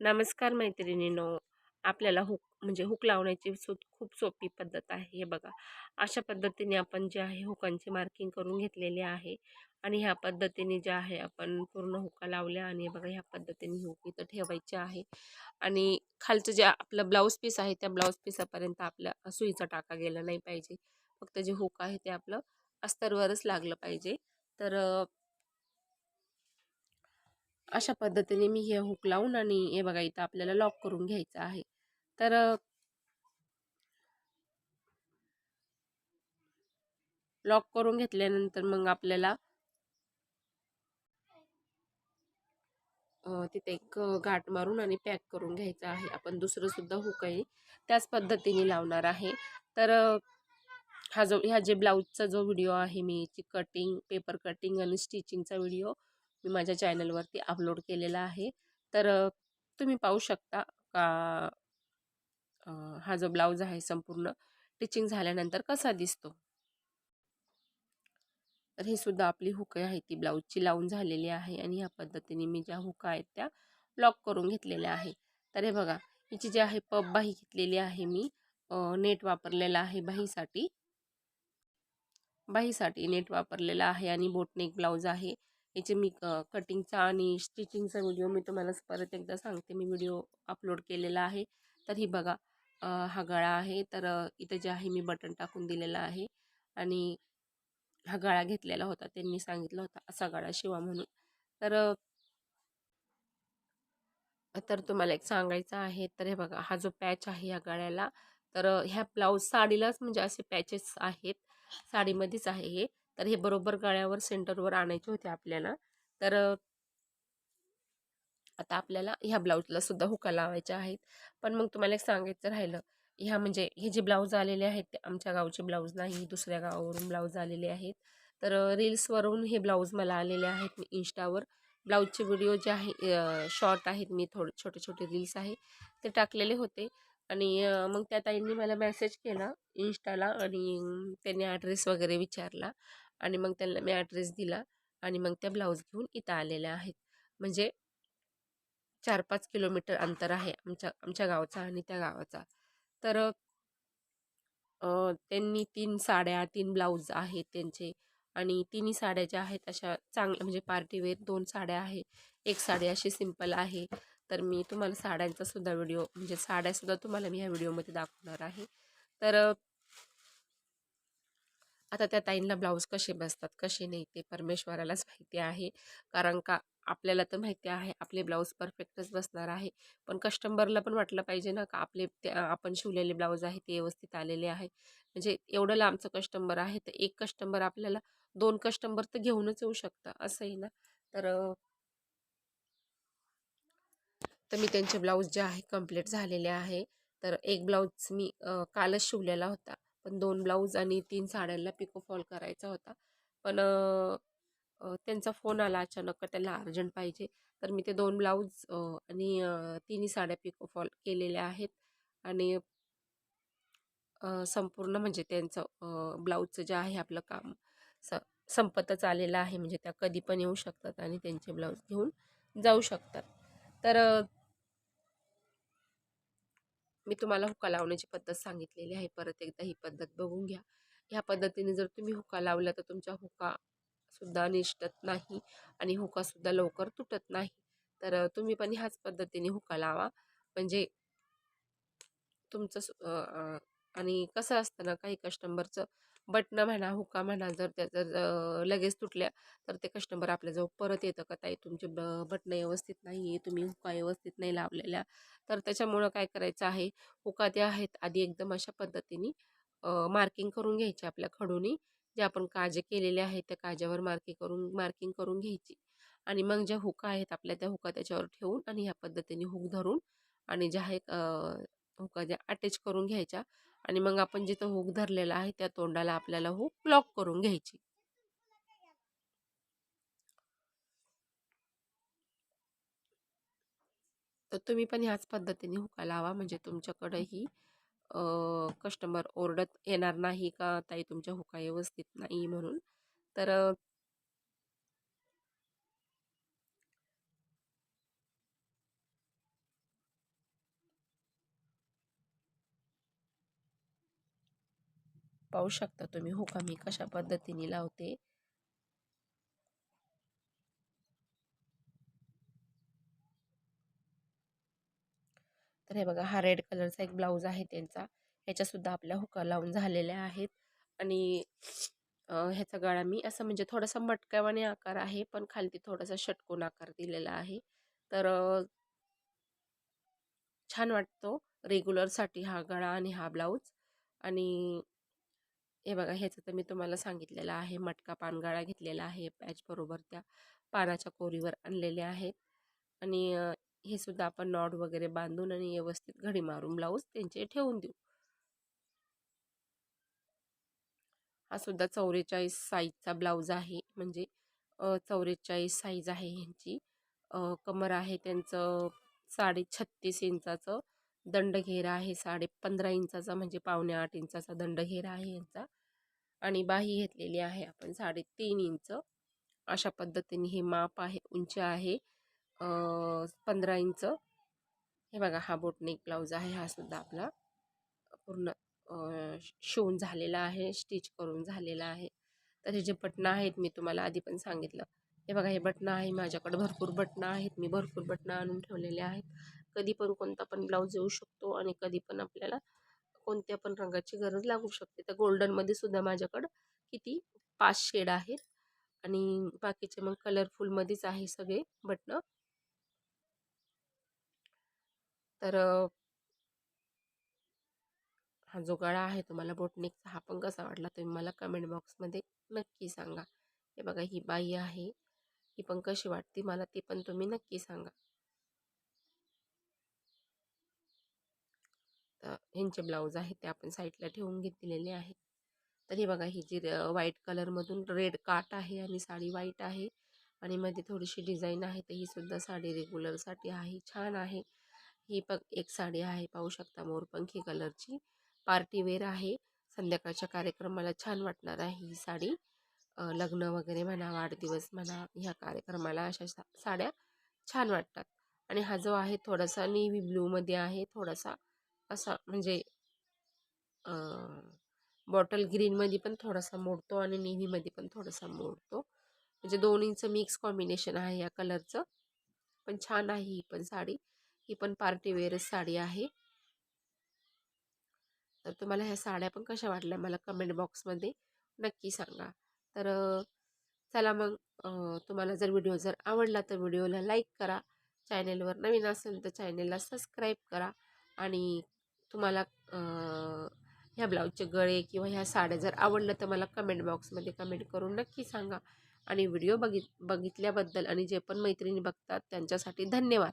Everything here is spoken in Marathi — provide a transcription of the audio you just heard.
नमस्कार मैत्रिणीनो आपल्याला हुक म्हणजे हुक लावण्याची सो खूप सोपी पद्धत आहे हे बघा. अशा पद्धतीने आपण जे आहे हुकांची मार्किंग करून घेतलेली आहे आणि ह्या पद्धतीने जे आहे आपण पूर्ण हुका लावल्या आणि बघा ह्या पद्धतीने हुक इथं ठेवायचे आहे. आणि खालचं जे आपलं ब्लाऊज पीस आहे त्या ब्लाऊज पीसापर्यंत आपल्या सुईचा टाका गेला नाही पाहिजे. फक्त जे हुक आहे ते आपलं अस्तरवरच लागलं पाहिजे. तर अशा पद्धतीने मी हे हुक लावून आणि हे बघा इथं आपल्याला लॉक करून घ्यायचं आहे. तर लॉक करून घेतल्यानंतर मग आपल्याला तिथे एक गाठ मारून आणि पॅक करून घ्यायचं आहे. आपण दुसरं सुद्धा हुक आहे त्याच पद्धतीने लावणार आहे. तर हा जो ह्या जे ब्लाऊजचा जो व्हिडिओ आहे मी कटिंग पेपर कटिंग आणि स्टिचिंगचा व्हिडिओ मी माझ्या चॅनलवरती अपलोड केलेला आहे. तर तुम्ही पाहू शकता का हा जो ब्लाऊज आहे संपूर्ण टिचिंग झाल्यानंतर कसा दिसतो? तर हे सुद्धा आपली हुक आहे. ती ब्लाऊजची लावून झालेली आहे आणि ह्या पद्धतीने मी ज्या हुका आहेत त्या लॉक करून घेतलेल्या आहे. तर हे बघा हिची जी आहे पब बाही घेतलेली आहे मी नेट वापरलेला आहे बाहीसाठी. बाहीसाठी नेट वापरलेला आहे आणि बोटनेक ब्लाऊज आहे. याचे मी कटिंगचा आणि स्टिचिंगचा व्हिडिओ मी तुम्हाला परत एकदा सांगते. मी व्हिडिओ अपलोड केलेला आहे. तर ही बघा हा गळा आहे. तर इथं जे आहे मी बटन टाकून दिलेला आहे. आणि हा गळा घेतलेला होता. त्यांनी सांगितलं होता असा गळा शिवा म्हणून. तर तर तुम्हाला एक सांगायचं आहे. तर हे बघा हा जो पॅच आहे या गळ्याला तर ह्या ब्लाऊज साडीलाच म्हणजे असे पॅचेस आहेत. साडीमध्येच आहे हे. तर हे बरोबर गळ्यावर सेंटरवर आणायचे होते आपल्याला. तर आता आपल्याला ह्या ब्लाऊजला सुद्धा हुका लावायच्या आहेत. पण मग तुम्हाला एक सांगायचं राहिलं. ह्या म्हणजे हे जे ब्लाऊज आलेले आहेत ते आमच्या गावचे ब्लाऊज नाही दुसऱ्या गावावरून ब्लाऊज आलेले आहेत. तर रील्सवरून हे ब्लाऊज मला आलेले आहेत मी इंस्टावर. ब्लाऊजचे व्हिडिओ जे आहे शॉर्ट आहेत मी थोडे छोटे छोटे रील्स आहे ते टाकलेले होते. आणि मग त्या ताईंनी मला मेसेज केला इंस्टाला आणि त्यांनी ॲड्रेस वगैरे विचारला. आणि मग त्यांना मी ॲड्रेस दिला आणि मग त्या ब्लाऊज घेऊन इथं आलेल्या आहेत. म्हणजे चार पाच किलोमीटर अंतर आहे आमच्या आमच्या गावचा आणि त्या गावाचा. तर त्यांनी तीन साड्या तीन ब्लाऊज आहेत त्यांचे आणि तिन्ही साड्या ज्या आहेत अशा चांगल्या म्हणजे पार्टीवेअर दोन साड्या आहे. एक साडी अशी सिंपल आहे. तर मी तुम्हाला साड्यांचा सुद्धा व्हिडिओ म्हणजे साड्यासुद्धा तुम्हाला मी ह्या व्हिडिओमध्ये दाखवणार आहे. तर आता त्या ताईंना ब्लाऊज कसे बसतात कसे नाही ते परमेश्वरालाच माहिती आहे. कारण का आपल्याला तर माहिती आहे आपले ब्लाऊज परफेक्टच बसणार आहे. पण कस्टमरला पण वाटलं पाहिजे ना का आपले ते आपण शिवलेले ब्लाऊज आहे ते व्यवस्थित आलेले आहे म्हणजे एवढं लांबचं कस्टमर आहे तर एक कस्टमर आपल्याला दोन कस्टमर तर घेऊनच येऊ शकतं असंही ना. तर तर मी त्यांचे ब्लाऊज जे आहे कंप्लीट झालेले आहे. तर एक ब्लाऊज मी कालच शिवलेला होता. पण दोन ब्लाऊज आणि तीन साड्यांना पिको फॉल करायचा होता. पण त्यांचा फोन आला अचानक का त्याला अर्जंट पाहिजे. तर मी ते दोन ब्लाऊज आणि तिन्ही साड्या पिको फॉल केलेल्या आहेत. आणि संपूर्ण म्हणजे त्यांचं ब्लाऊजचं जे आहे आपलं काम स संपतच आलेलं आहे. म्हणजे त्या कधी पण येऊ शकतात आणि त्यांचे ब्लाऊज घेऊन जाऊ शकतात. तर मी तुम्हाला हुका लावण्याची पद्धत सांगितलेली आहे. परत एकदा ही पद्धत बघून घ्या. ह्या पद्धतीने जर तुम्ही हुका लावला तर तुमच्या हुका सुद्धा निष्ठत नाही आणि हुकासुद्धा लवकर तुटत नाही. तर तुम्ही पण ह्याच पद्धतीने हुका लावा. म्हणजे तुमचं आणि कसं असतं ना काही कस्टमरचं बटणं म्हणा हुका म्हणा जर त्या जर लगेच तुटल्या तर ते कस्टमर आपल्याजवळ परत येतं का ताई तुमचे ब बटणं व्यवस्थित नाही आहे तुम्ही हुका व्यवस्थित नाही लावलेल्या. तर त्याच्यामुळं काय करायचं आहे हुका त्या आहेत आधी एकदम अशा पद्धतीने मार्किंग करून घ्यायची आपल्या खडूनी जे आपण काजे केलेले आहेत त्या काज्यावर मार्किंग करून मार्किंग करून घ्यायची. आणि मग ज्या हुका आहेत आपल्या त्या हुका त्याच्यावर ठेवून आणि ह्या पद्धतीने हुक धरून आणि ज्या आहे हुका ज्या अटॅच करून घ्यायच्या आणि मग आपण जिथं हुक धरलेला आहे त्या तोंडाला आपल्याला हुक लॉक करून घ्यायची. तर तुम्ही पण ह्याच पद्धतीने हुका लावा. म्हणजे तुमच्याकडंही कस्टमर ओरडत येणार नाही का ताई तुमच्या हुका व्यवस्थित नाही म्हणून. तर पाहू शकता तुम्ही. हो हुका मी कशा पद्धतीने लावते? तर हे बघा हा रेड कलरचा एक ब्लाऊज आहे त्यांचा. ह्याच्यासुद्धा आपल्या हुका लावून झालेल्या आहेत. आणि ह्याचा गळा मी असं म्हणजे थोडासा मटकावाने आकार आहे पण खालती थोडासा षटकोन आकार दिलेला आहे. तर छान वाटतो. रेग्युलरसाठी हा गळा आणि हा ब्लाऊज. आणि हे बघा ह्याचं तर मी तुम्हाला सांगितलेलं आहे. मटका पानगाळा घेतलेला आहे पॅचबरोबर त्या पानाच्या कोरीवर आणलेले आहेत आणि हे सुद्धा आपण नॉड वगैरे बांधून आणि व्यवस्थित घडी मारून ब्लाऊज त्यांचे ठेवून देऊ. हा सुद्धा चौवेचाळीस साईजचा ब्लाऊज आहे. म्हणजे चौवेचाळीस साईज आहे ह्यांची. कमर आहे त्यांचं साडे छत्तीस इंचाचं. दंडघेरा आहे साडे पंधरा इंचाचा म्हणजे पावणे आठ इंचाचा दंडघेरा आहे यांचा. आणि बाही घेतलेली आहे. आपण साडेतीन इंच अशा पद्धतीने हे माप आहे उंची आहे. पंधरा इंच. हे बघा हा बोटनेक ब्लाऊज आहे. हा सुद्धा आपला पूर्ण शिवून झालेला आहे स्टिच करून झालेला आहे. तर हे जे बटणं आहेत मी तुम्हाला आधी पण सांगितलं. हे बघा हे बटणं आहे. माझ्याकडे भरपूर बटणं आहेत. मी भरपूर बटणं आणून ठेवलेले आहेत. कधी पण कोणता पण ब्लाऊज येऊ शकतो आणि कधी पण आपल्याला कोणत्या पण रंगाची गरज लागू शकते. तर गोल्डनमध्ये सुद्धा माझ्याकडं किती? पाच शेड आहेत. आणि बाकीचे मग कलरफुलमध्येच आहे सगळे बटणं. तर हा जो गळा आहे तुम्हाला बोटनेकचा हा पण कसा वाटला तुम्ही मला कमेंट बॉक्समध्ये नक्की सांगा. हे बघा ही बाई आहे. ही पण कशी वाटते मला ती पण तुम्ही नक्की सांगा. ह्यांचे ब्लाऊज आहेत ते आपण साईडला ठेवून घेतलेले आहेत. तर हे बघा ही जी व्हाईट कलरमधून रेड काट आहे आणि साडी व्हाईट आहे आणि मध्ये थोडीशी डिझाईन आहे तर ही सुद्धा साडी रेग्युलरसाठी आहे छान आहे. ही पग एक साडी आहे पाहू शकता मोरपंखी कलरची. पार्टी वेअर आहे. संध्याकाळच्या कार्यक्रमाला छान वाटणार आहे ही साडी. लग्न वगैरे म्हणा वाढदिवस म्हणा ह्या कार्यक्रमाला अशा सा साड्या छान वाटतात. आणि हा जो आहे थोडासा नेव्ही ब्लूमध्ये आहे थोडासा असा म्हणजे बॉटल ग्रीनमध्ये पण थोडासा मोडतो आणि नेव्हीमध्ये पण थोडासा मोडतो. म्हणजे दोन्हीचं मिक्स कॉम्बिनेशन आहे या कलरचं. पण छान आहे ही पण साडी. ही पण पार्टीवेअरच साडी आहे. तर तुम्हाला ह्या साड्या पण कशा वाटल्या मला कमेंट बॉक्समध्ये नक्की सांगा. तर चला मग तुम्हाला जर व्हिडिओ जर आवडला तर व्हिडिओला लाईक करा. चॅनेलवर नवीन असेल तर चॅनेलला सबस्क्राईब करा आणि तुम्हाला ह्या ब्लाऊजचे गळे किंवा ह्या साड्या जर आवडलं तर मला कमेंट बॉक्समध्ये कमेंट करून नक्की सांगा. आणि व्हिडिओ बघित बघितल्याबद्दल आणि जे पण मैत्रिणी बघतात त्यांच्यासाठी धन्यवाद.